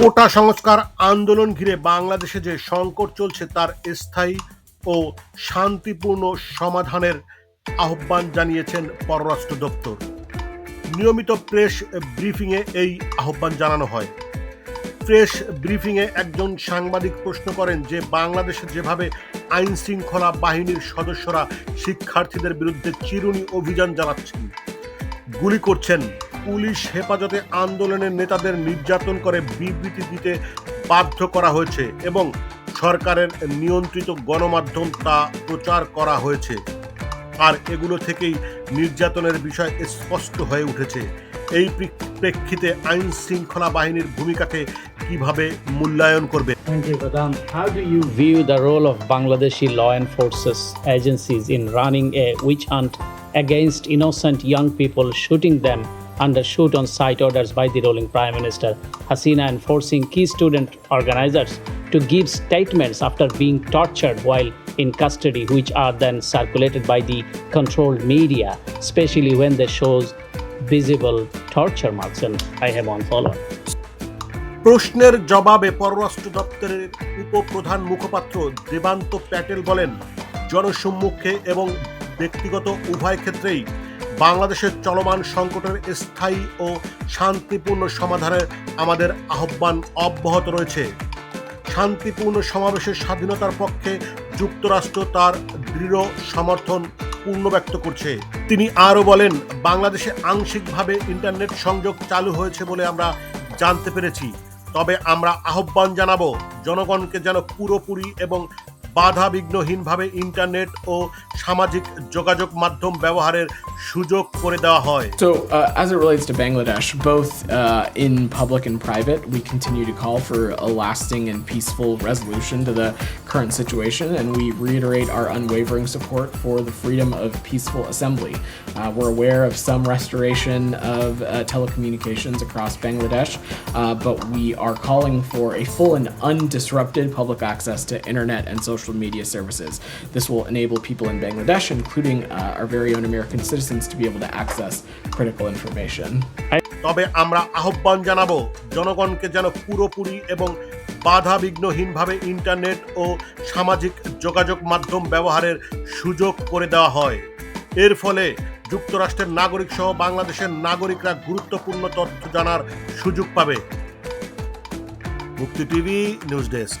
কোটা সংস্কার আন্দোলন ঘিরে বাংলাদেশে যে সংকট চলছে তার স্থায়ী ও শান্তিপূর্ণ সমাধানের আহ্বান জানিয়েছেন পররাষ্ট্র দপ্তর। নিয়মিত প্রেস ব্রিফিংয়ে এই আহ্বান জানানো হয়। প্রেস ব্রিফিংয়ে একজন সাংবাদিক প্রশ্ন করেন যে, বাংলাদেশে যেভাবে আইন শৃঙ্খলা বাহিনীর সদস্যরা শিক্ষার্থীদের বিরুদ্ধে চিরুনি অভিযান চালাচ্ছেন, গুলি করছেন পুলিশ হেফাজতে আন্দোলনের নেতাদের নির্যাতন করে বিবৃতি দিতে বাধ্য করা হয়েছে এবং সরকারের নিয়ন্ত্রিত গণমাধ্যম তা প্রচার করা হয়েছে। আর এগুলো থেকেই নির্যাতনের বিষয় স্পষ্ট হয়ে উঠেছে। এই প্রেক্ষিতে আইন শৃঙ্খলা বাহিনীর ভূমিকাকে কীভাবে মূল্যায়ন করবে. How do you view the role of Bangladeshi law enforcement agencies in running a witch hunt against innocent under shoot on sight orders by the ruling Prime Minister Hasina, and forcing key student organizers to give statements after being tortured while in custody, which are then circulated by the controlled media, especially when they shows visible torture marks. And I have one follow. প্রশ্নের জবাবে পররাষ্ট্র দপ্তরের উপপ্রধান মুখপাত্র দেবান্ত প্যাটেল বলেন জনসম্মুখে এবং ব্যক্তিগত উভয় ক্ষেত্রেই বাংলাদেশের চলমান সংকটের স্থায়ী ও শান্তিপূর্ণ সমাধানের আমাদের আহ্বান অব্যাহত রয়েছে। শান্তিপূর্ণ সমাবেশের স্বাধীনতার পক্ষে যুক্তরাষ্ট্র তার দৃঢ় সমর্থন পূর্ণ ব্যক্ত করছে। তিনি আরও বলেন, বাংলাদেশে আংশিকভাবে ইন্টারনেট সংযোগ চালু হয়েছে বলে আমরা জানতে পেরেছি। তবে আমরা আহ্বান জানাব, জনগণকে যেন পুরোপুরি এবং বাধা বিঘ্নহীনভাবে ইন্টারনেট ও সামাজিক যোগাযোগ মাধ্যম ব্যবহারের সুযোগ করে দেওয়া হয় So, uh, as it relates to Bangladesh, both uh, in public and private, we continue to call for a lasting and peaceful resolution to the current situation, and we reiterate our unwavering support for the freedom of peaceful assembly. Uh, we're aware of some restoration of uh, telecommunications across Bangladesh, uh, but we are calling for a full and undisrupted public access to internet and social media services. This will enable people in Bangladesh, including uh, our very own American citizens, to be able to access critical information. তবে আমরা আহ্বান জানাব জনগণকে যেন পুরোপুরি এবং বাধা বিঘ্নহীনভাবে internet ও সামাজিক যোগাযোগ মাধ্যম ব্যবহারের সুযোগ করে দেওয়া হয় এর ফলে যুক্তরাষ্ট্রের নাগরিক সহ বাংলাদেশের নাগরিকরা গুরুত্বপূর্ণ তথ্য জানার সুযোগ পাবে মুক্তি টিভি নিউজ ডেস্ক